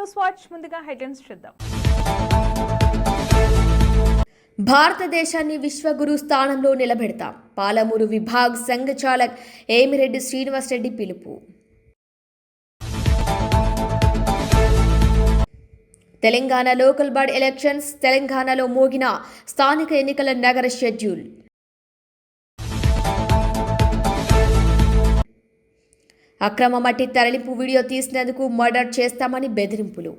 News watch ముందుగా headlines చూద్దాం. భారతదేశాన్ని విశ్వగురు స్థానంలో నిలబెడతాం. పాలమూరు విభాగ్ సంఘ చాలక్ ఏమిరెడ్డి శ్రీనివాసరెడ్డి పిలుపు. తెలంగాణ లోకల్ బాడీ ఎలక్షన్స్ తెలంగాణలో మోగిన స్థానిక ఎన్నికల నగర షెడ్యూల్. అక్రమ మట్టి తరలింపు వీడియో తీసినందుకు మర్డర్ చేస్తామని బెదిరింపులు.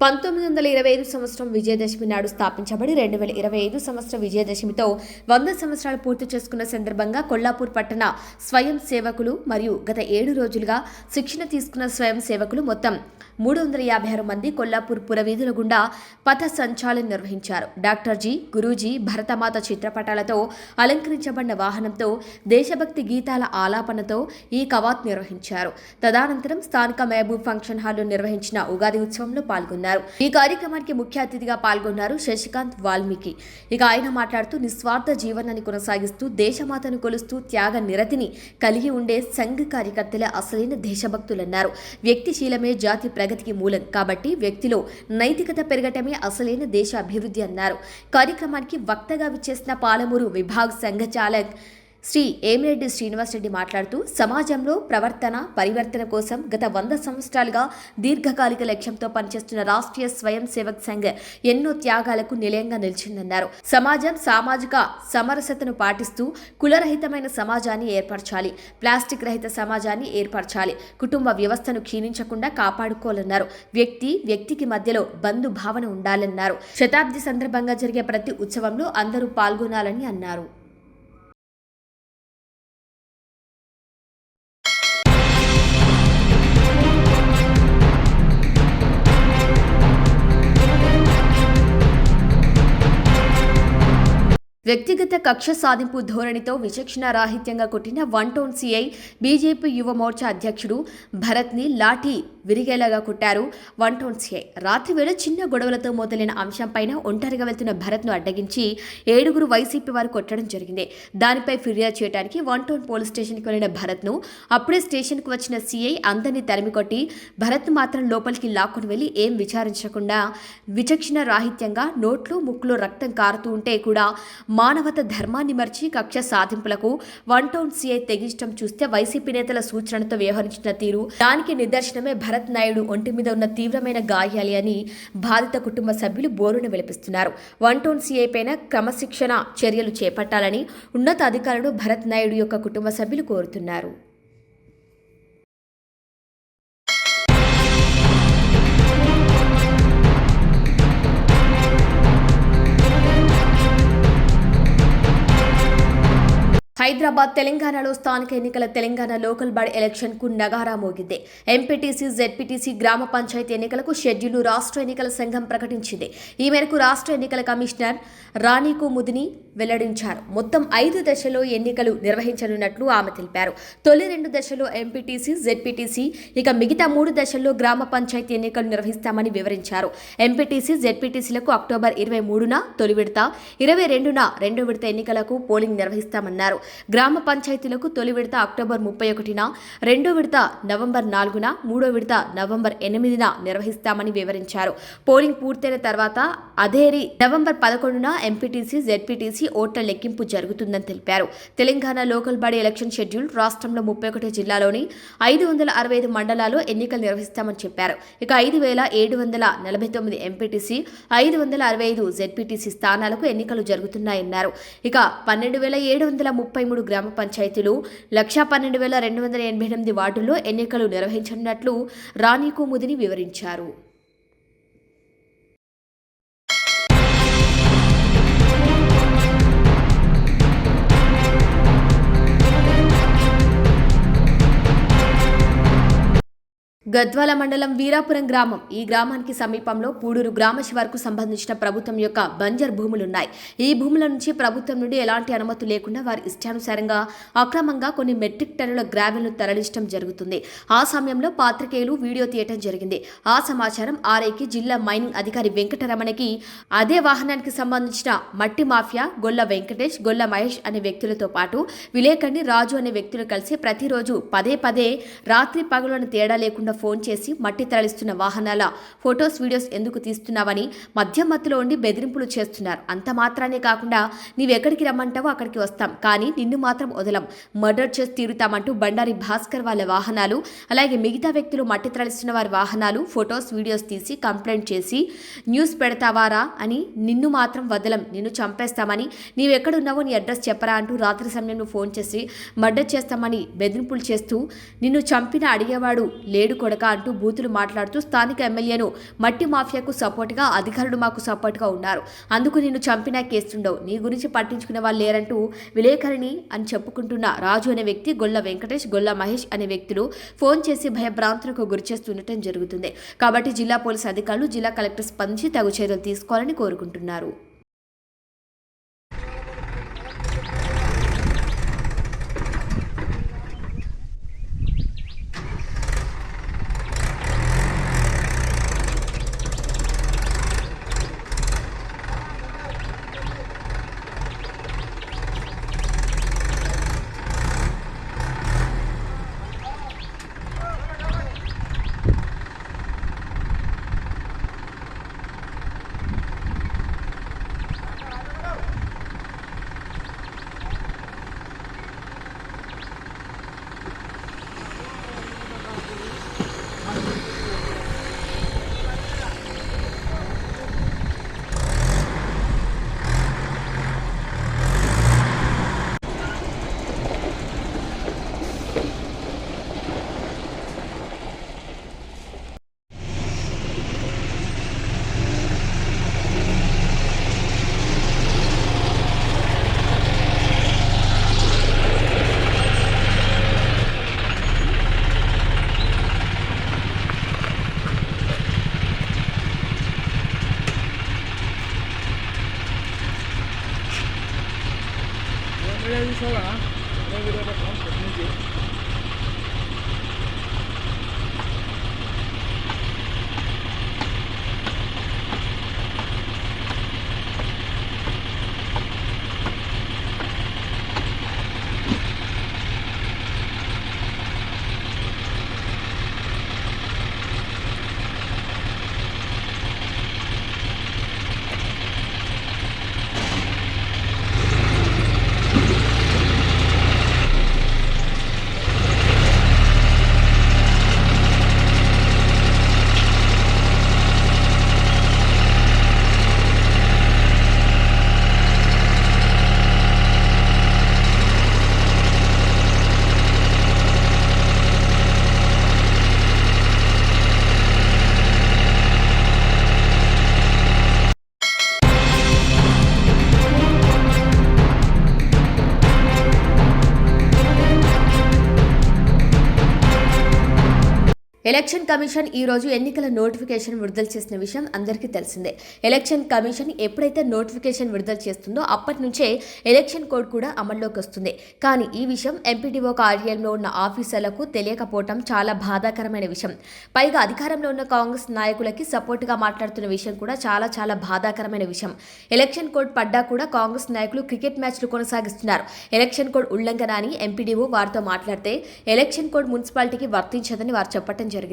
పంతొమ్మిది వందల ఇరవై ఐదు సంవత్సరం విజయదశమి నాడు స్థాపించబడి రెండు వేల ఇరవై ఐదు సంవత్సరం విజయదశమితో వంద సంవత్సరాలు పూర్తి చేసుకున్న సందర్భంగా కొల్లాపూర్ పట్టణ స్వయం సేవకులు మరియు గత ఏడు రోజులుగా శిక్షణ తీసుకున్న స్వయం సేవకులు మొత్తం మూడు వందల యాభై ఆరు మంది కొల్లాపూర్ పురవీధుల గుండా పథ సంచాలన నిర్వహించారు. డాక్టర్ జీ గురూజీ భరతమాత చిత్రపటాలతో అలంకరించబడిన వాహనంతో దేశభక్తి గీతాల ఆలాపనతో ఈ కవాత్ నిర్వహించారు. తదనంతరం స్థానిక మహబూబ్ ఫంక్షన్ హాల్లో నిర్వహించిన ఉగాది ఉత్సవంలో పాల్గొన్నారు. ఈ కార్యక్రమానికి ముఖ్య అతిథిగా పాల్గొన్నారు శశికాంత్ వాల్మీకి. ఇక ఆయన మాట్లాడుతూ నిస్వార్థ జీవనాన్ని కొనసాగిస్తూ దేశమాతను కొలుస్తూ త్యాగ నిరతిని కలిగి ఉండే సంఘ కార్యకర్తల అసలైన దేశభక్తులన్నారు. వ్యక్తిశీలమే జాతి ప్రగతికి మూలం కాబట్టి వ్యక్తిలో నైతికత పెరగటమే అసలైన దేశ అభివృద్ధి అన్నారు. కార్యక్రమానికి వక్తగా విచ్చేసిన పాలమూరు విభాగ్ సంఘ చాలక్ శ్రీ ఏమిరెడ్డి శ్రీనివాసరెడ్డి మాట్లాడుతూ సమాజంలో ప్రవర్తన పరివర్తన కోసం గత వంద సంవత్సరాలుగా దీర్ఘకాలిక లక్ష్యంతో పనిచేస్తున్న రాష్ట్రీయ స్వయం సేవక్ సంఘ్ ఎన్నో త్యాగాలకు నిలయంగా నిలిచిందన్నారు. సమాజం సామాజిక సమరసతను పాటిస్తూ కులరహితమైన సమాజాన్ని ఏర్పరచాలి ప్లాస్టిక్ రహిత సమాజాన్ని ఏర్పరచాలి కుటుంబ వ్యవస్థను క్షీణించకుండా కాపాడుకోవాలన్నారు. వ్యక్తి వ్యక్తికి మధ్యలో బంధు భావన ఉండాలన్నారు. శతాబ్ది సందర్భంగా జరిగే ప్రతి ఉత్సవంలో అందరూ పాల్గొనాలని అన్నారు. వ్యక్తిగత కక్ష సాధింపు ధోరణితో విచక్షణ రాహిత్యంగా కొట్టిన వన్ టౌన్ సిఐ బీజేపీ యువ మోర్చా అధ్యక్షుడు భరత్ని లాఠీ విరిగేలాగా కొట్టారు వన్ టౌన్ సిఐ. రాత్రి వేళ చిన్న గొడవలతో మొదలైన అంశంపైన ఒంటరిగా వెళ్తున్న భరత్ను అడ్డగించి ఏడుగురు వైసీపీ వారు కొట్టడం జరిగింది. దానిపై ఫిర్యాదు చేయడానికి వన్ టౌన్ పోలీస్ స్టేషన్కి వెళ్ళిన భరత్ను అప్పుడే స్టేషన్కు వచ్చిన సిఐ అందరినీ తరిమికొట్టి భరత్ మాత్రం లోపలికి లాక్కుని వెళ్ళి ఏం విచారించకుండా విచక్షణ రాహిత్యంగా నోట్లో ముక్కులో రక్తం కారుతూ ఉంటే కూడా మానవత ధర్మాన్ని మర్చి కక్ష సాధింపులకు వన్ టౌన్ సీఐ తెగించడం చూస్తే వైసీపీ నేతల సూచనలతో వ్యవహరించిన తీరు. దానికి నిదర్శనమే భరత్ నాయుడు ఒంటి మీద ఉన్న తీవ్రమైన గాయాలి అని బాధిత కుటుంబ సభ్యులు బోరును విలపిస్తున్నారు. వన్ టౌన్ సీఐ పైన క్రమశిక్షణ చర్యలు చేపట్టాలని ఉన్నత అధికారులు భరత్ నాయుడు యొక్క కుటుంబ సభ్యులు కోరుతున్నారు. హైదరాబాద్ తెలంగాణలో స్థానిక ఎన్నికల తెలంగాణ లోకల్ బాడీ ఎలక్షన్కు నగారా మోగింది. ఎంపీటీసీ జెడ్పీటీసీ గ్రామ పంచాయతీ ఎన్నికలకు షెడ్యూల్ రాష్ట్ర ఎన్నికల సంఘం ప్రకటించింది. ఈ మేరకు రాష్ట్ర ఎన్నికల కమిషనర్ రాణికు ముదిని వెల్లడించారు. మొత్తం ఐదు దశలో ఎన్నికలు నిర్వహించనున్నట్లు ఆమె తెలిపారు. తొలి రెండు దశలో ఎంపీటీసీ జెడ్పీటీసీ ఇక మిగతా మూడు దశల్లో గ్రామ పంచాయతీ ఎన్నికలు నిర్వహిస్తామని వివరించారు. ఎంపీటీసీ జెడ్పీటీసీలకు అక్టోబర్ ఇరవై మూడున తొలి విడత ఇరవై రెండున రెండో విడత ఎన్నికలకు పోలింగ్ నిర్వహిస్తామన్నారు. గ్రామ పంచాయతీలకు తొలి విడత అక్టోబర్ ముప్పై ఒకటిన రెండో విడత నవంబర్ నాలుగున మూడో విడత నవంబర్ ఎనిమిదిన నిర్వహిస్తామని వివరించారు. పోలింగ్ పూర్తయిన తర్వాత అదేరి నవంబర్ పదకొండున ఎంపీటీసీ జెడ్పీటీసీ ఓట్ల లెక్కింపు జరుగుతుందని తెలిపారు. Telangana local body election schedule రాష్ట్రంలో ముప్పై ఒకటి జిల్లాలోని ఐదు వందల అరవై ఐదు మండలాల్లో ఎన్నికలు నిర్వహిస్తామని చెప్పారు. ఇక ఐదు వేల ఏడు వందల నలభై తొమ్మిది ఎంపీటీసీ ఐదు వందల అరవై ఐదు జెడ్పీటీసీ స్థానాలకు ఎన్నికలు జరుగుతున్నాయన్నారు. ఇక పన్నెండు వేల ఏడు వందల ముప్పై మూడు గ్రామ పంచాయతీలు లక్షా పన్నెండు వేల రెండు వందల ఎనభై ఎనిమిది వార్డుల్లో ఎన్నికలు నిర్వహించనున్నట్లు రాణి కుముదిని వివరించారు. గద్వాల మండలం వీరాపురం గ్రామం ఈ గ్రామానికి సమీపంలో పూడూరు గ్రామ శివార్కు సంబంధించిన ప్రభుత్వం యొక్క బంజర్ భూములున్నాయి. ఈ భూముల నుంచి ప్రభుత్వం నుండి ఎలాంటి అనుమతి లేకుండా వారి ఇష్టానుసారంగా అక్రమంగా కొన్ని మెట్రిక్ టన్నుల గ్రావెల్ను తరలించడం జరుగుతుంది. ఆ సమయంలో పాత్రికేయులు వీడియో తీయటం జరిగింది. ఆ సమాచారం ఆర్ఐకి జిల్లా మైనింగ్ అధికారి వెంకటరమణకి అదే వాహనానికి సంబంధించిన మట్టి మాఫియా గొల్ల వెంకటేష్ గొల్ల మహేష్ అనే వ్యక్తులతో పాటు విలేకరిని రాజు అనే వ్యక్తులు కలిసి ప్రతిరోజు పదే పదే రాత్రి పగలను తేడా లేకుండా ఫోన్ చేసి మట్టి తరలిస్తున్న వాహనాల ఫొటోస్ వీడియోస్ ఎందుకు తీస్తున్నావని మద్యం మత్తులో ఉండి బెదిరింపులు చేస్తున్నారు. అంత మాత్రానే కాకుండా నీవెక్కడికి రమ్మంటావో అక్కడికి వస్తాం. కానీ నిన్ను మాత్రం వదలం. మర్డర్ చేసి తీరుతామంటూ బండారి భాస్కర్ వాళ్ళ వాహనాలు అలాగే మిగతా వ్యక్తులు మట్టి తరలిస్తున్న వారి వాహనాలు ఫొటోస్ వీడియోస్ తీసి కంప్లైంట్ చేసి న్యూస్ పెడతావారా అని నిన్ను మాత్రం వదలం. నిన్ను చంపేస్తామని నీవెక్కడున్నావో నీ అడ్రస్ చెప్పరా అంటూ రాత్రి సమయంలో ఫోన్ చేసి మర్డర్ చేస్తామని బెదిరింపులు చేస్తూ నిన్ను చంపిన అడిగేవాడు లేడు కొడక అంటూ బూతులు మాట్లాడుతూ స్థానిక ఎమ్మెల్యేను మట్టి మాఫియాకు సపోర్ట్గా అధికారులు మాకు సపోర్ట్గా ఉన్నారు. అందుకు నిన్ను చంపినా కేస్తుండవు నీ గురించి పట్టించుకునే వాళ్ళు లేరంటూ విలేకరిని అని చెప్పుకుంటున్న రాజు అనే వ్యక్తి గొల్ల వెంకటేష్ గొల్ల మహేష్ అనే వ్యక్తులు ఫోన్ చేసి భయభ్రాంతులకు గురిచేస్తుండటం జరుగుతుంది. కాబట్టి జిల్లా పోలీస్ అధికారులు జిల్లా కలెక్టర్ స్పందించి తగు చర్యలు తీసుకోవాలని కోరుకుంటున్నారు. వీడియో తీసావా అదే వీడియో పెట్టాం ఫస్ట్ నుంచి ఎలక్షన్ కమిషన్ ఈ రోజు ఎన్నికల నోటిఫికేషన్ విడుదల చేసిన విషయం అందరికీ తెలిసిందే. ఎలక్షన్ కమిషన్ ఎప్పుడైతే నోటిఫికేషన్ విడుదల చేస్తుందో అప్పటి నుంచే ఎలక్షన్ కోడ్ కూడా అమల్లోకి వస్తుంది. కానీ ఈ విషయం ఎంపీడీఓ కార్యాలయంలో ఉన్న ఆఫీసర్లకు తెలియకపోవటం చాలా బాధాకరమైన విషయం. పైగా అధికారంలో ఉన్న కాంగ్రెస్ నాయకులకి సపోర్టుగా మాట్లాడుతున్న విషయం కూడా చాలా చాలా బాధాకరమైన విషయం. ఎలక్షన్ కోడ్ పడ్డా కూడా కాంగ్రెస్ నాయకులు క్రికెట్ మ్యాచ్లు కొనసాగిస్తున్నారు. ఎలక్షన్ కోడ్ ఉల్లంఘన అని ఎంపీడీఓ వారితో మాట్లాడితే ఎలక్షన్ కోడ్ మున్సిపాలిటీకి వర్తించదని వారు చెప్పడం జరిగింది.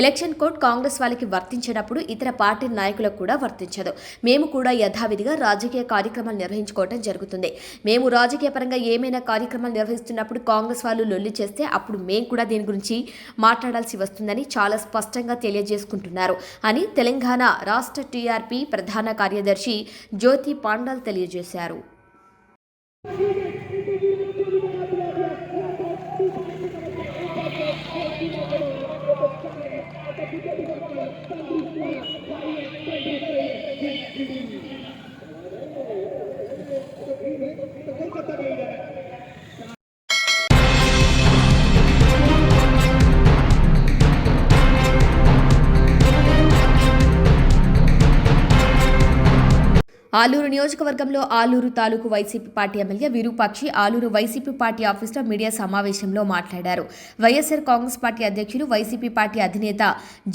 ఎలక్షన్ కోడ్ కాంగ్రెస్ వాళ్ళకి వర్తించేటప్పుడు ఇతర పార్టీ నాయకులకు కూడా వర్తించదు. మేము కూడా యథావిధిగా రాజకీయ కార్యక్రమాలు నిర్వహించుకోవటం జరుగుతుంది. మేము రాజకీయ పరంగా ఏమైనా కార్యక్రమాలు నిర్వహిస్తున్నప్పుడు కాంగ్రెస్ వాళ్ళు లొల్లి చేస్తే అప్పుడు మేము కూడా దీని గురించి మాట్లాడాల్సి వస్తుందని చాలా స్పష్టంగా తెలియజేసుకుంటున్నారు అని తెలంగాణ రాష్ట్ర టీఆర్పీ ప్రధాన కార్యదర్శి జ్యోతి పాండాల్ తెలియజేశారు. ఆలూరు నియోజకవర్గంలో ఆలూరు తాలూకు YCP party MLA Virupakshi Aluru YCP party ఆఫీసులో మీడియా సమావేశంలో మాట్లాడారు. వైఎస్ఆర్ కాంగ్రెస్ పార్టీ అధ్యక్షులు వైసీపీ పార్టీ అధినేత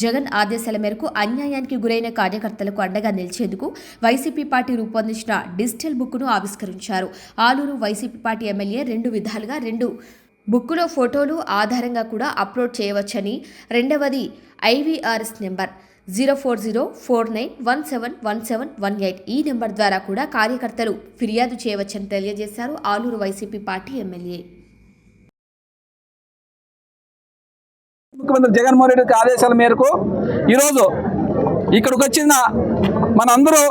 జగన్ ఆదేశాల మేరకు అన్యాయానికి గురైన కార్యకర్తలకు అండగా నిలిచేందుకు వైసీపీ పార్టీ రూపొందించిన డిజిటల్ బుక్ను ఆవిష్కరించారు. ఆలూరు వైసీపీ పార్టీ ఎమ్మెల్యే రెండు విధాలుగా రెండు బుక్కులో ఫోటోలు ఆధారంగా కూడా అప్లోడ్ చేయవచ్చని రెండవది IVRS number. Zero four zero four nine one seven one seven one eight ఈ నెంబర్ ద్వారా కూడా కార్యకర్తలు ఫిర్యాదు చేయవచ్చని తెలియజేశారు ఆలూరు వైసీపీ పార్టీ ఎమ్మెల్యే. ముఖ్యమంత్రి జగన్మోహన్ రెడ్డి ఆదేశాల మేరకు ఈరోజు ఇక్కడికి వచ్చిన మనందరూ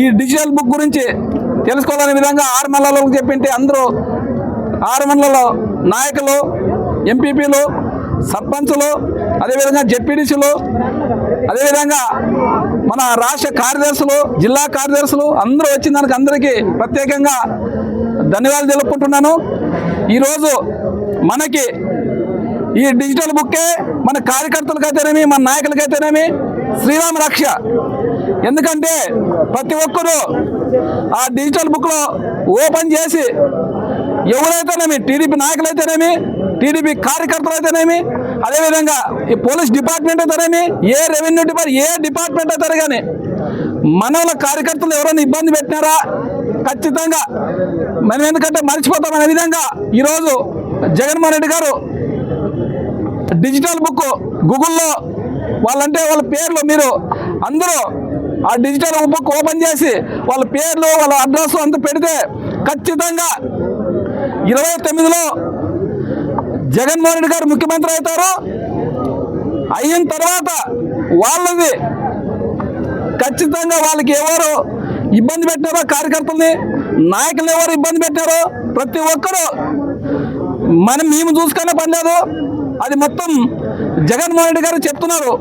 ఈ డిజిటల్ బుక్ గురించి తెలుసుకోవాలనే విధంగా ఆరు మండలాలకు చెప్పింటే అందరూ ఆరు మండలాల నాయకులు ఎంపీపీలు సర్పంచ్లు అదేవిధంగా జెడ్పీడీసీలు అదేవిధంగా మన రాష్ట్ర కార్యదర్శులు జిల్లా కార్యదర్శులు అందరూ వచ్చిన దానికి అందరికీ ప్రత్యేకంగా ధన్యవాదాలు తెలుపుకుంటున్నాను. ఈరోజు మనకి ఈ డిజిటల్ బుక్కే మన కార్యకర్తలకైతేనేమి మన నాయకులకైతేనేమి శ్రీరామ రక్ష. ఎందుకంటే ప్రతి ఒక్కరూ ఆ డిజిటల్ బుక్లో ఓపెన్ చేసి ఎవరైతేనేమి? టీడీపీ నాయకులైతేనేమి? టీడీపీ కార్యకర్తలు అయితేనేమి అదేవిధంగా ఈ పోలీస్ డిపార్ట్మెంట్ అయితేనేమి? ఏ రెవెన్యూ డిపార్ట్మెంట్ ఏ డిపార్ట్మెంట్ అయితే కానీ మన వాళ్ళ కార్యకర్తలు ఎవరైనా ఇబ్బంది పెట్టినారా? ఖచ్చితంగా. మనం ఎందుకంటే మర్చిపోతాం అనే విధంగా ఈరోజు జగన్మోహన్ రెడ్డి గారు డిజిటల్ బుక్ గూగుల్లో వాళ్ళంటే వాళ్ళ పేర్లు మీరు అందరూ ఆ డిజిటల్ బుక్ ఓపెన్ చేసి వాళ్ళ పేర్లు వాళ్ళ అడ్రస్ అంతా పెడితే ఖచ్చితంగా ఇరవై తొమ్మిదిలో జగన్మోహన్ రెడ్డి గారు ముఖ్యమంత్రి అవుతారు. అయిన తర్వాత వాళ్ళది ఖచ్చితంగా వాళ్ళకి ఎవరు ఇబ్బంది పెట్టారో కార్యకర్తల్ని నాయకులు ఎవరు ఇబ్బంది పెట్టారో ప్రతి ఒక్కరూ మనం మేము చూసుకునే పని లేదు. అది మొత్తం జగన్మోహన్ రెడ్డి గారు చెప్తున్నారు.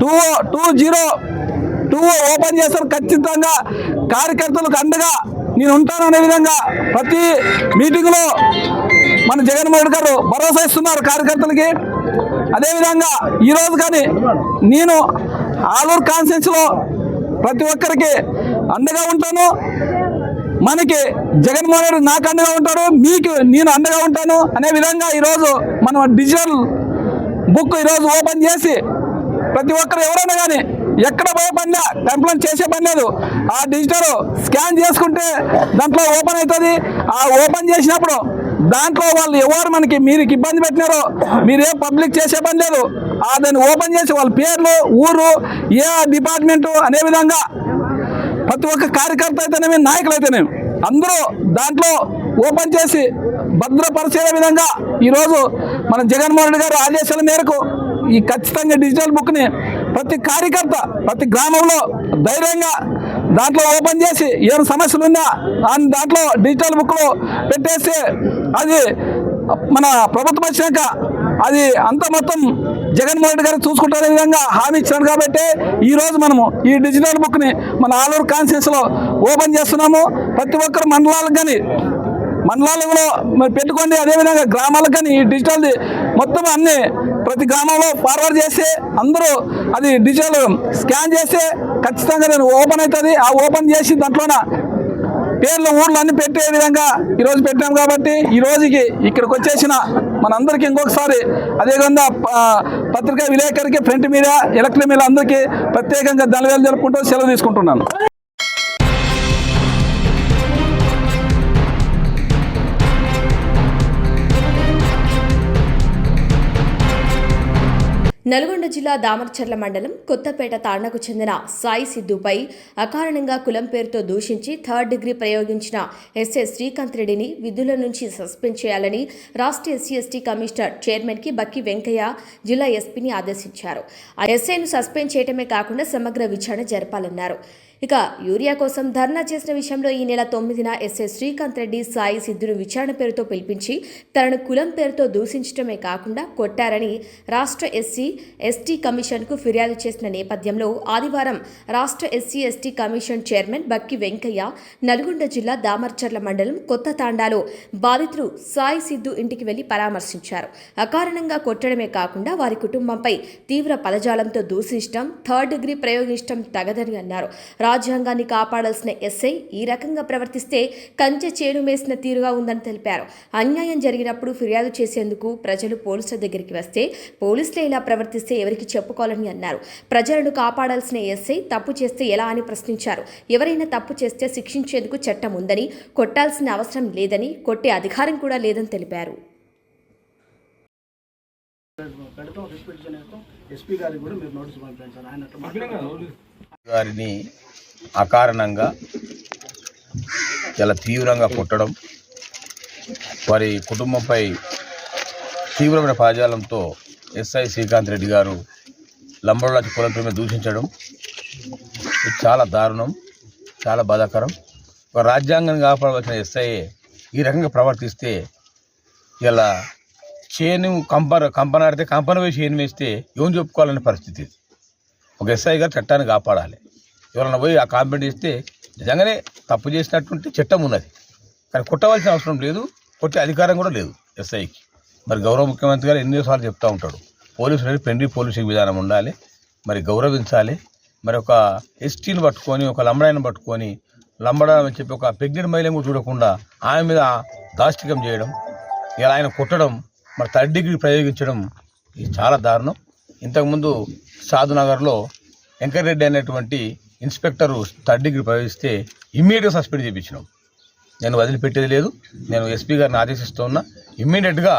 Two two zero two open చేస్తారు. ఖచ్చితంగా కార్యకర్తలకు అండగా నేను ఉంటాను అనే విధంగా ప్రతి మీటింగ్లో మన జగన్మోహన్ గారు భరోసా ఇస్తున్నారు కార్యకర్తలకి. అదేవిధంగా ఈరోజు కానీ నేను ఆలూరు కాన్ఫరెన్స్లో ప్రతి ఒక్కరికి అండగా ఉంటాను. మనకి జగన్మోహన్ రెడ్డి నాకు అండగా ఉంటాడు మీకు నేను అండగా ఉంటాను. అనే విధంగా ఈరోజు మనం డిజిటల్ బుక్ ఈరోజు ఓపెన్ చేసి ప్రతి ఒక్కరు ఎవరైనా కానీ ఎక్కడ భయపడినా కంప్లైంట్ చేసే పని లేదు. ఆ డిజిటల్ స్కాన్ చేసుకుంటే దాంట్లో ఓపెన్ అవుతుంది. ఆ ఓపెన్ చేసినప్పుడు దాంట్లో వాళ్ళు ఎవరు మనకి మీరు ఇబ్బంది పెట్టినారో మీరేం పబ్లిక్ చేసే పని లేదు. ఆ దాన్ని ఓపెన్ చేసి వాళ్ళ పేర్లు ఊరు ఏ డిపార్ట్మెంటు అనే విధంగా ప్రతి ఒక్క కార్యకర్త అయితేనేమి నాయకులు అయితేనేమి అందరూ దాంట్లో ఓపెన్ చేసి భద్రపరిచే విధంగా ఈరోజు మన జగన్మోహన్ రెడ్డి గారు ఆదేశాల మేరకు ఈ ఖచ్చితంగా డిజిటల్ బుక్ని ప్రతి కార్యకర్త ప్రతి గ్రామంలో ధైర్యంగా దాంట్లో ఓపెన్ చేసి ఏమైనా సమస్యలు ఉన్నా దాని దాంట్లో డిజిటల్ బుక్లో పెట్టేస్తే అది మన ప్రభుత్వం వచ్చినాక అది అంత మొత్తం జగన్మోహన్ రెడ్డి గారు చూసుకుంటారే విధంగా హామీ ఇచ్చాడు కాబట్టి ఈరోజు మనము ఈ డిజిటల్ బుక్ని మన ఆలూరు కాన్స్టిట్యూన్స్ ఓపెన్ చేస్తున్నాము. ప్రతి ఒక్కరు మండలాలకు కానీ మండలాలలో మరి పెట్టుకోండి. అదేవిధంగా గ్రామాలకు కానీ ఈ డిజిటల్ మొత్తం అన్ని ప్రతి గ్రామంలో ఫార్వర్డ్ చేసి అందరూ అది డిజిటల్ స్కాన్ చేస్తే ఖచ్చితంగా నేను ఓపెన్ అవుతుంది. ఆ ఓపెన్ చేసి దాంట్లోన పేర్లు ఊర్లు అన్ని పెట్టే విధంగా ఈరోజు పెట్టాం కాబట్టి ఈ రోజుకి ఇక్కడికి వచ్చేసిన మనందరికీ ఇంకొకసారి అదేవిధంగా పత్రికా విలేకరికి ప్రింట్ మీడియా ఎలక్ట్రిక్ మీడియా అందరికీ ప్రత్యేకంగా ధనవేలు జరుపుకుంటూ సెలవు తీసుకుంటున్నాను. నల్గొండ జిల్లా దామర్చర్ల మండలం కొత్తపేట తాండకు చెందిన సాయి సిద్ధుపై అకారణంగా కులం పేరుతో దూషించి థర్డ్ డిగ్రీ ప్రయోగించిన ఎస్ఏ శ్రీకాంత్ రెడ్డిని విధుల నుంచి సస్పెండ్ చేయాలని రాష్ట్ర ఎస్సీ ఎస్టీ కమిషనర్ చైర్మన్కి బక్కి వెంకయ్య జిల్లా ఎస్పీని ఆదేశించారు. ఆ ఎస్ఐను సస్పెండ్ చేయటమే కాకుండా సమగ్ర విచారణ జరపాలన్నారు. ఇక యూరియా కోసం ధర్నా చేసిన విషయంలో ఈ నెల తొమ్మిదిన ఎస్ఐ శ్రీకాంత్ రెడ్డి సాయి సిద్ధును విచారణ పేరుతో పిలిపించి తనను కులం పేరుతో దూషించడమే కాకుండా కొట్టారని రాష్ట్ర ఎస్సీ ఎస్టీ కమిషన్కు ఫిర్యాదు చేసిన నేపథ్యంలో ఆదివారం రాష్ట్ర SC ST commission chairman Bakki Venkaiah Nalgonda జిల్లా దామర్చర్ల మండలం కొత్త తాండాలో బాధితులు సాయి సిద్ధు ఇంటికి వెళ్ళి పరామర్శించారు. అకారణంగా కొట్టడమే కాకుండా వారి కుటుంబంపై తీవ్ర పదజాలంతో దూషించడం థర్డ్ డిగ్రీ ప్రయోగించడం తగదని అన్నారు. రాజ్యాంగాన్ని కాపాడాల్సిన ఎస్ఐ ఈ రకంగా ప్రవర్తిస్తే కంచె చేను మేసిన తీరుగా ఉందని తెలిపారు. అన్యాయం జరిగినప్పుడు ఫిర్యాదు చేసేందుకు ప్రజలు పోలీసుల దగ్గరికి వస్తే పోలీసులే ఇలా ప్రవర్తిస్తే ఎవరికి చెప్పుకోవాలని అన్నారు. ప్రజలను కాపాడాల్సిన ఎస్ఐ తప్పు చేస్తే ఎలా అని ప్రశ్నించారు. ఎవరైనా తప్పు చేస్తే శిక్షించేందుకు చట్టం ఉందని కొట్టాల్సిన అవసరం లేదని కొట్టే అధికారం కూడా లేదని తెలిపారు. గారిని అకారణంగా చాలా తీవ్రంగా కొట్టడం వారి కుటుంబంపై తీవ్రమైన పదజాలంతో ఎస్ఐ శ్రీకాంత్ రెడ్డి గారు లంబడోళ్ళ కులంతో దూషించడం ఇది చాలా దారుణం చాలా బాధాకరం. ఒక రాజ్యాంగాన్ని కాపాడవలసిన ఎస్ఐ ఈ రకంగా ప్రవర్తిస్తే ఇలా చేను కంపన కంపనాడితే కంపన వేసి చేను వేస్తే ఏం చెప్పుకోవాలనే పరిస్థితి ఒక ఎస్ఐ గారు చట్టాన్ని కాపాడాలి. ఎవరైనా పోయి ఆ కాంప్లైంట్ ఇస్తే నిజంగానే తప్పు చేసినటువంటి చట్టం ఉన్నది. కానీ కొట్టవలసిన అవసరం లేదు కొట్టే అధికారం కూడా లేదు ఎస్ఐకి. మరి గౌరవ ముఖ్యమంత్రి గారు ఎన్నోసార్లు చెప్తూ ఉంటాడు పోలీసులు అనేది పెండి పోలీసింగ్ విధానం ఉండాలి మరి గౌరవించాలి మరి ఒక ఎస్టీని పట్టుకొని ఒక లంబడాయిని పట్టుకొని లంబడా అని చెప్పి ఒక ప్రెగ్నెంట్ మహిళను కూడా చూడకుండా ఆమె మీద దాష్టికం చేయడం ఇలా ఆయన కొట్టడం మరి థర్డ్ డిగ్రీ ప్రయోగించడం ఇది చాలా దారుణం. ఇంతకుముందు సాధునగర్లో వెంకటరెడ్డి అనేటువంటి ఇన్స్పెక్టర్ థర్డ్ డిగ్రీ ప్రవేశిస్తే ఇమ్మీడియట్గా సస్పెండ్ చేయించినాం. నేను వదిలిపెట్టేది లేదు. నేను ఎస్పీ గారిని ఆదేశిస్తూ ఉన్నా ఇమ్మీడియట్గా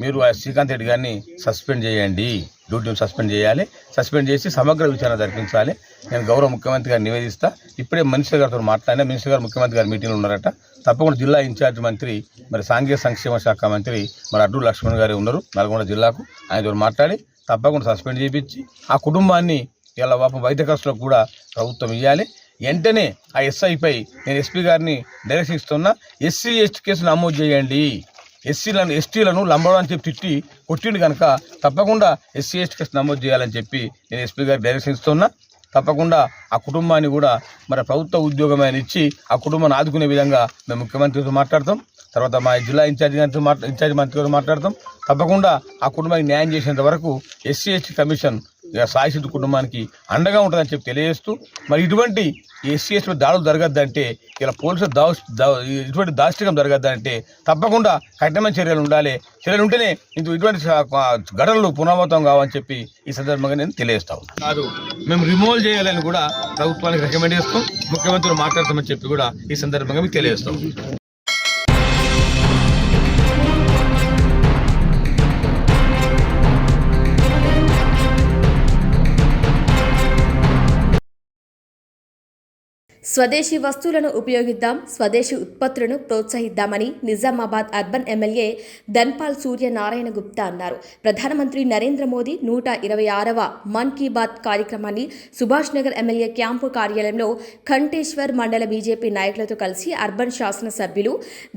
మీరు శ్రీకాంత్ రెడ్డి గారిని సస్పెండ్ చేయండి. డ్యూటీని సస్పెండ్ చేయాలి. సస్పెండ్ చేసి సమగ్ర విచారణ జరిపించాలి. నేను గౌరవ ముఖ్యమంత్రి గారిని నివేదిస్తా. ఇప్పుడే మినిస్టర్ గారితో మాట్లాడినా మినిస్టర్ గారు ముఖ్యమంత్రి గారి మీటింగ్లో ఉన్నారట. తప్పకుండా జిల్లా ఇన్ఛార్జ్ మంత్రి మరి సాంఘిక సంక్షేమ శాఖ మంత్రి మరి అడ్డు లక్ష్మణ్ గారు ఉన్నారు. నల్గొండ జిల్లాకు ఆయనతో మాట్లాడి తప్పకుండా సస్పెండ్ చేయించి ఆ కుటుంబాన్ని ఇలా పాపం వైద్య ఖర్చులకు కూడా ప్రభుత్వం ఇవ్వాలి వెంటనే ఆ ఎస్ఐపై నేను ఎస్పీ గారిని డైరెక్షన్ ఇస్తున్నా. ఎస్సీ ఎస్టీ కేసు నమోదు చేయండి. ఎస్సీలను ఎస్టీలను లంబడం అని చెప్పి తిట్టి కొట్టిండు కనుక తప్పకుండా ఎస్సీ ఎస్టీ కేసు నమోదు చేయాలని చెప్పి నేను ఎస్పీ గారికి డైరెక్షన్ ఇస్తున్నా. తప్పకుండా ఆ కుటుంబాన్ని కూడా మరి ప్రభుత్వ ఉద్యోగం ఇచ్చి ఆ కుటుంబాన్ని ఆదుకునే విధంగా మేము ముఖ్యమంత్రితో మాట్లాడతాం. తర్వాత మా జిల్లా ఇన్ఛార్జ్ గారితో మాట్లా ఇన్ఛార్జ్ మంత్రి గారు మాట్లాడతాం. తప్పకుండా ఆ కుటుంబానికి న్యాయం చేసేంత వరకు ఎస్సీ ఎస్టీ కమిషన్ ఇక సాయి కుటుంబానికి అండగా ఉంటుందని చెప్పి తెలియజేస్తూ మరి ఇటువంటి ఎస్సీ ఎస్టీ దాడులు జరగద్దంటే ఇలా పోలీసులు దా ఇటువంటి దాష్టికం జరగద్దంటే తప్పకుండా కఠినమైన చర్యలు ఉండాలి. చర్యలు ఉంటేనే ఇంత ఇటువంటి ఘటనలు పునరావృతం కావని చెప్పి ఈ సందర్భంగా నేను తెలియజేస్తా కాదు మేము రిమూవ్ చేయాలని కూడా ప్రభుత్వానికి రికమెండ్ చేస్తాం ముఖ్యమంత్రులు మాట్లాడతామని చెప్పి కూడా ఈ సందర్భంగా మీకు తెలియజేస్తాం స్వదేశీ వస్తువులను ఉపయోగిద్దాం స్వదేశీ ఉత్పత్తులను ప్రోత్సహిద్దామని నిజామాబాద్ అర్బన్ ఎమ్మెల్యే ధన్పాల్ సూర్యనారాయణ గుప్తా అన్నారు. ప్రధానమంత్రి నరేంద్ర మోదీ నూట ఇరవై ఆరవ మన్ కీ బాత్ కార్యక్రమాన్ని సుభాష్ నగర్ ఎమ్మెల్యే క్యాంపు కార్యాలయంలో కంఠేశ్వర్ మండల బీజేపీ నాయకులతో కలిసి అర్బన్ శాసనసభ్యులు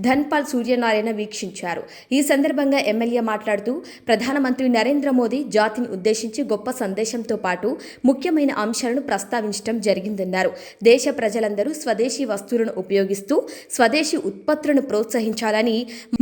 ధన్పాల్ సూర్యనారాయణ వీక్షించారు. ఈ సందర్భంగా ఎమ్మెల్యే మాట్లాడుతూ ప్రధానమంత్రి నరేంద్ర మోదీ జాతిని ఉద్దేశించి గొప్ప సందేశంతో పాటు ముఖ్యమైన అంశాలను ప్రస్తావించడం జరిగిందన్నారు. దేశ ప్రజలందరూ స్వదేశీ వస్తువులను ఉపయోగిస్తూ స్వదేశీ ఉత్పత్తులను ప్రోత్సహించాలని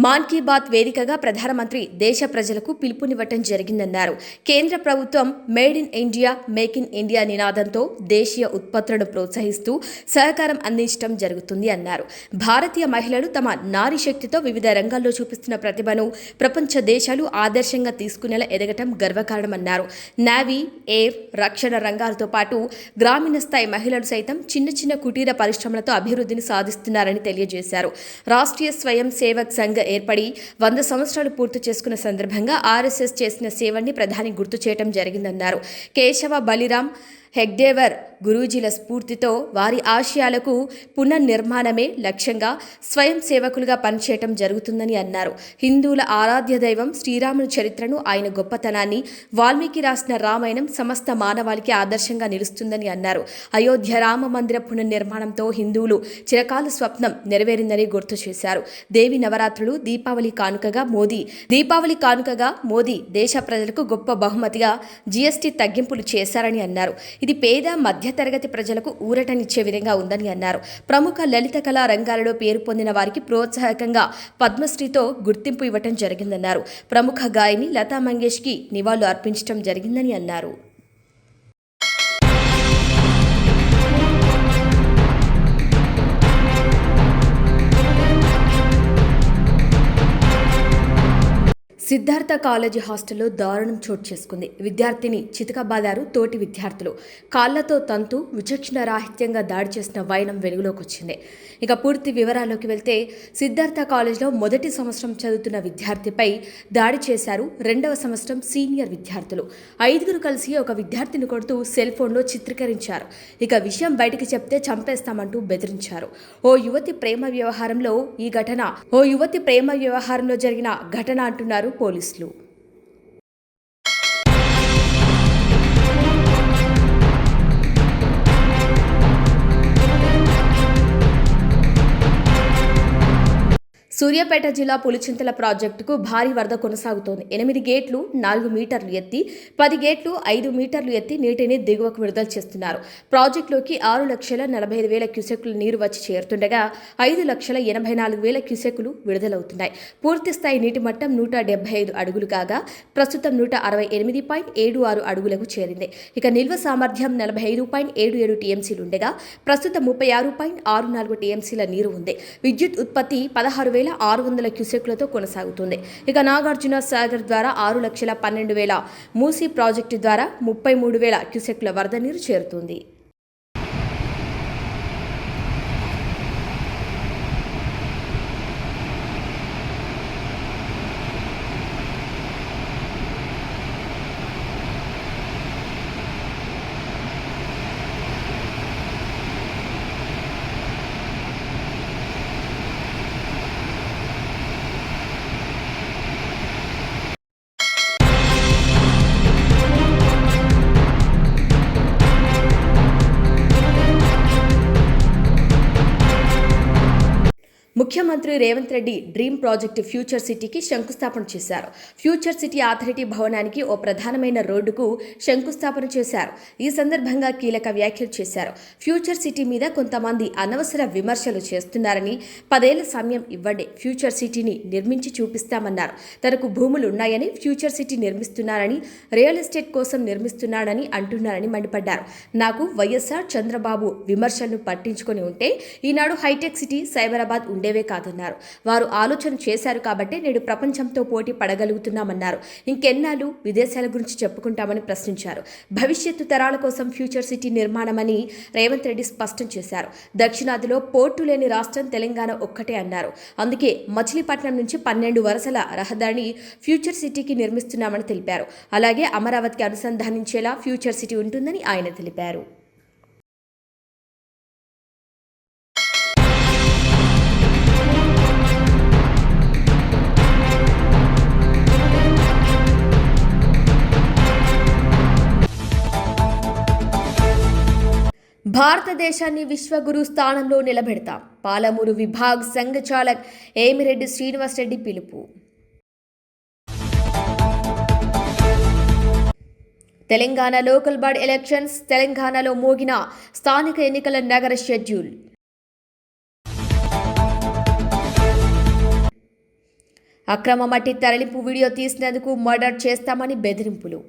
మాన్ కీ బాత్ వేదికగా ప్రధానమంత్రి దేశ ప్రజలకు పిలుపునివ్వటం జరిగిందన్నారు. కేంద్ర ప్రభుత్వం made in India make in India నినాదంతో దేశీయ ఉత్పత్తులను ప్రోత్సహిస్తూ సహకారం అందించడం జరుగుతుంది అన్నారు. భారతీయ మహిళలు తమ నారీ శక్తితో వివిధ రంగాల్లో చూపిస్తున్న ప్రతిభను ప్రపంచ దేశాలు ఆదర్శంగా తీసుకునేలా ఎదగటం గర్వకారణమన్నారు. నావీ ఎయిర్ రక్షణ రంగాలతో పాటు గ్రామీణ స్థాయి మహిళలు సైతం చిన్న చిన్న కుటీర పరిశ్రమలతో అభివృద్ధిని సాధిస్తున్నారని తెలియజేశారు. రాష్ట్రీయ స్వయం సేవక్ సంఘ్ ఏర్పడి వంద సంవత్సరాలు పూర్తి చేసుకున్న సందర్భంగా ఆర్ఎస్ఎస్ చేసిన సేవల్ని ప్రధాని గుర్తు చేయడం జరిగిందన్నారు. కేశవ బలిరామ్ హెగ్దేవర్ గురూజీల స్ఫూర్తితో వారి ఆశయాలకు పునర్నిర్మాణమే లక్ష్యంగా స్వయం సేవకులుగా పనిచేయటం జరుగుతుందని అన్నారు. హిందువుల ఆరాధ్య దైవం శ్రీరాముని చరిత్రను ఆయన గొప్పతనాన్ని వాల్మీకి రాసిన రామాయణం సమస్త మానవాళికి ఆదర్శంగా నిలుస్తుందని అన్నారు. అయోధ్య రామ మందిర పునర్నిర్మాణంతో హిందువులు చిరకాల స్వప్నం నెరవేరిందని గుర్తు చేశారు. దేవి నవరాత్రులు దీపావళి కానుకగా మోదీ దీపావళి కానుకగా మోదీ దేశ ప్రజలకు గొప్ప బహుమతిగా జీఎస్టీ తగ్గింపులు చేశారని అన్నారు. ఇది పేద మధ్య మధ్యతరగతి ప్రజలకు ఊరటనిచ్చే విధంగా ఉందని అన్నారు. ప్రముఖ లలిత కళా రంగాలలో పేరు పొందిన వారికి ప్రోత్సాహకంగా పద్మశ్రీతో గుర్తింపు ఇవ్వటం జరిగిందన్నారు. ప్రముఖ గాయని లతా మంగేష్కి నివాళులు అర్పించడం జరిగిందని అన్నారు. సిద్ధార్థ కాలేజీ హాస్టల్లో దారుణం చోటు చేసుకుంది. విద్యార్థిని చితకబాదారు తోటి విద్యార్థులు. కాళ్ళతో తంతు విచక్షణ రాహిత్యంగా దాడి చేసిన వైనం వెలుగులోకి వచ్చింది. ఇక పూర్తి వివరాల్లోకి వెళ్తే సిద్ధార్థ కాలేజీలో మొదటి సంవత్సరం చదువుతున్న విద్యార్థిపై దాడి చేశారు రెండవ సంవత్సరం సీనియర్ విద్యార్థులు. ఐదుగురు కలిసి ఒక విద్యార్థిని కొడుతూ సెల్ ఫోన్లో చిత్రీకరించారు. ఇక విషయం బయటికి చెప్తే చంపేస్తామంటూ బెదిరించారు. ఓ యువతి ప్రేమ వ్యవహారంలో ఈ ఘటన ఓ యువతి ప్రేమ వ్యవహారంలో జరిగిన ఘటన అంటున్నారు పోలీసులు. సూర్యాపేట జిల్లా పులిచింతల ప్రాజెక్టుకు భారీ వరద కొనసాగుతోంది. ఎనిమిది గేట్లు నాలుగు మీటర్లు ఎత్తి పది గేట్లు ఐదు మీటర్లు ఎత్తి నీటిని దిగువకు విడుదల చేస్తున్నారు. ప్రాజెక్టులోకి ఆరు లక్షల నలభై ఐదు వేల క్యూసెక్కులు నీరు వచ్చి చేరుతుండగా ఐదు లక్షల ఎనభై నాలుగు వేల క్యూసెక్కులు విడుదలవుతున్నాయి. పూర్తి స్థాయి నీటి మట్టం నూట డెబ్బై ఐదు అడుగులు కాగా ప్రస్తుతం నూట అరవై ఎనిమిది పాయింట్ ఏడు ఆరు అడుగులకు చేరింది. ఇక నిల్వ సామర్థ్యం నలభై ఐదు పాయింట్ ఏడు ఏడు టీఎంసీలు ఉండగా ప్రస్తుతం ముప్పై ఆరు పాయింట్ ఆరు నాలుగు టీఎంసీల నీరు ఉంది. విద్యుత్ ఉత్పత్తి పదహారు వేల ఆరు వందల క్యూసెక్లతో కొనసాగుతుంది. ఇక నాగార్జున సాగర్ ద్వారా ఆరు లక్షల పన్నెండు వేల మూసీ ప్రాజెక్టు ద్వారా ముప్పై మూడు వేల క్యూసెక్ల వరద నీరు చేరుతుంది. ముఖ్యమంత్రి Revanth Reddy dream project future సిటీకి శంకుస్థాపన చేశారు. ఫ్యూచర్ సిటీ అథారిటీ భవనానికి ఓ ప్రధానమైన రోడ్డుకు శంకుస్థాపన చేశారు. ఈ సందర్భంగా కీలక వ్యాఖ్యలు చేశారు. ఫ్యూచర్ సిటీ మీద కొంతమంది అనవసర విమర్శలు చేస్తున్నారని పదేళ్ళ సమయం ఇవ్వండి ఫ్యూచర్ సిటీని నిర్మించి చూపిస్తామన్నారు. తనకు భూములు ఉన్నాయని ఫ్యూచర్ సిటీ నిర్మిస్తున్నారని రియల్ ఎస్టేట్ కోసం నిర్మిస్తున్నాడని అంటున్నారని మండిపడ్డారు. నాకు వైఎస్ఆర్ చంద్రబాబు విమర్శలను పట్టించుకొని ఉంటే ఈనాడు హైటెక్ సిటీ సైబరాబాద్ ఉండేవే కాదు. కాదన్నారు. వారు ఆలోచన చేశారు కాబట్టి నేడు ప్రపంచంతో పోటీ పడగలుగుతున్నామన్నారు. ఇంకెన్నాళ్ళు విదేశాల గురించి చెప్పుకుంటామని ప్రశ్నించారు. భవిష్యత్తు తరాల కోసం ఫ్యూచర్ సిటీ నిర్మాణమని రేవంత్ రెడ్డి స్పష్టం చేశారు. దక్షిణాదిలో పోర్టు లేని రాష్ట్రం తెలంగాణ ఒక్కటే అన్నారు. అందుకే మచిలీపట్నం నుంచి పన్నెండు వరుసల రహదారిని ఫ్యూచర్ సిటీకి నిర్మిస్తున్నామని తెలిపారు. అలాగే అమరావతికి అనుసంధానించేలా ఫ్యూచర్ సిటీ ఉంటుందని ఆయన తెలిపారు. భారతదేశాన్ని విశ్వగురు స్థానంలో నిలబెడతాం. పాలమూరు విభాగ్ సంఘ చాలక్ ఏమిరెడ్డి శ్రీనివాసరెడ్డి పిలుపు. తెలంగాణ లోకల్ బాడీ ఎలక్షన్స్ తెలంగాణలో మోగిన స్థానిక ఎన్నికల నగర షెడ్యూల్. అక్రమ మట్టి తరలింపు వీడియో తీసినందుకు మర్డర్ చేస్తామని బెదిరింపులు.